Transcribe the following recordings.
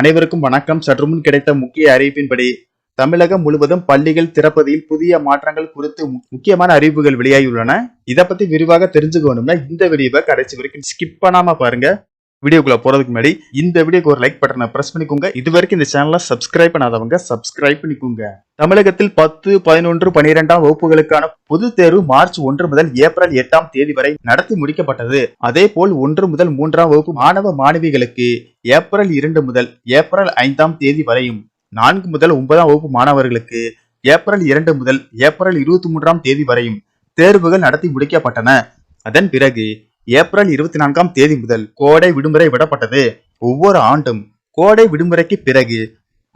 அனைவருக்கும் வணக்கம். சற்றுமுன் கிடைத்த முக்கிய அறிவிப்பின்படி தமிழகம் முழுவதும் பள்ளிகள் திறப்பதில் புதிய மாற்றங்கள் குறித்து முக்கியமான அறிவிப்புகள் வெளியாகியுள்ளன. இதை பத்தி விரிவாக தெரிஞ்சுக்கணும்னா இந்த வீடியோவை கடைசி வரைக்கும் ஸ்கிப் பண்ணாம பாருங்க. வீடியோக்குள்ள போறதுக்கு முன்னாடி இந்த வீடியோக்கு ஒரு லைக் பட்டனை பிரஸ் பண்ணிக்கோங்க. இது வரைக்கும் இந்த சேனலை சப்ஸ்கிரைப் பண்ணாதவங்க சப்ஸ்கிரைப் பண்ணிக்கோங்க. தமிழகத்தில் பத்து பதினொன்று பனிரெண்டாம் வகுப்புகளுக்கான பொது தேர்வு மார்ச் ஒன்று முதல் ஏப்ரல் எட்டாம் தேதி வரை நடத்தி முடிக்கப்பட்டது. அதே போல் ஒன்று முதல் மூன்றாம் வகுப்பு மாணவ மாணவிகளுக்கு ஏப்ரல் இரண்டு முதல் ஏப்ரல் ஐந்தாம் தேதி வரையும் நான்கு முதல் ஒன்பதாம் வகுப்பு மாணவர்களுக்கு ஏப்ரல் இரண்டு முதல் ஏப்ரல் இருபத்தி மூன்றாம் தேதி வரையும் தேர்வுகள் நடத்தி முடிக்கப்பட்டன. அதன் பிறகு ஏப்ரல் இருபத்தி நான்காம் தேதி முதல் கோடை விடுமுறை விடப்பட்டது. ஒவ்வொரு ஆண்டும் கோடை விடுமுறைக்கு பிறகு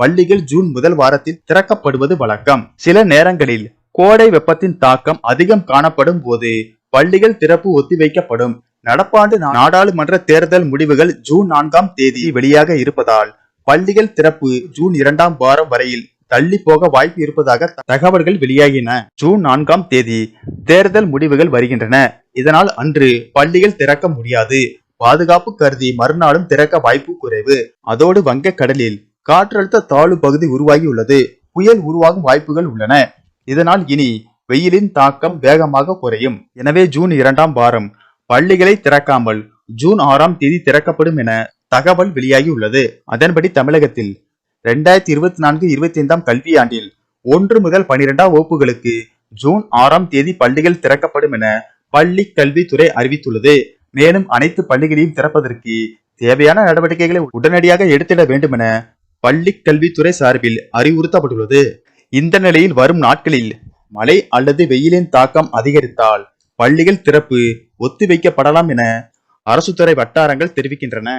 பள்ளிகள் ஜூன் முதல் வாரத்தில் திறக்கப்படுவது வழக்கம். சில நேரங்களில் கோடை வெப்பத்தின் தாக்கம் அதிகம் காணப்படும் போது பள்ளிகள் திறப்பு ஒத்திவைக்கப்படும். நடப்பாண்டு நாடாளுமன்ற தேர்தல் முடிவுகள் ஜூன் நான்காம் தேதி வெளியாக இருப்பதால் பள்ளிகள் திறப்பு ஜூன் இரண்டாம் வாரம் வரையில் தள்ளி போக வாய்ப்பு இருப்பதாக தகவல்கள் வெளியாகின. ஜூன் நான்காம் தேதி தேர்தல் முடிவுகள் வருகின்றன. இதனால் அன்று பள்ளிகள் திறக்க முடியாது. பாதுகாப்பு கருதி மறுநாளும் திறக்க வாய்ப்பு குறைவு. அதோடு வங்கக்கடலில் காற்றழுத்த தாழ்வு பகுதி உருவாகியுள்ளது. புயல் உருவாகும் வாய்ப்புகள் உள்ளன. இதனால் இனி வெயிலின் தாக்கம் வேகமாக குறையும். எனவே ஜூன் இரண்டாம் வாரம் பள்ளிகளை திறக்காமல் ஜூன் ஆறாம் தேதி திறக்கப்படும் என தகவல் வெளியாகியுள்ளது. அதன்படி தமிழகத்தில் ரெண்டாயிரத்தி இருபத்தி நான்கு இருபத்தி ஐந்தாம் கல்வியாண்டில் ஒன்று முதல் பனிரெண்டாம் வகுப்புகளுக்கு ஜூன் ஆறாம் தேதி பள்ளிகள் திறக்கப்படும் என பள்ளி கல்வித்துறை அறிவித்துள்ளது. மேலும் அனைத்து பள்ளிகளையும் திறப்பதற்கு தேவையான நடவடிக்கைகளை உடனடியாக எடுத்திட வேண்டும் என பள்ளி கல்வித்துறை சார்பில் அறிவுறுத்தப்பட்டுள்ளது. இந்த நிலையில் வரும் நாட்களில் மழை அல்லது வெயிலின் தாக்கம் அதிகரித்தால் பள்ளிகள் திறப்பு ஒத்திவைக்கப்படலாம் என அரசு துறை வட்டாரங்கள் தெரிவிக்கின்றன.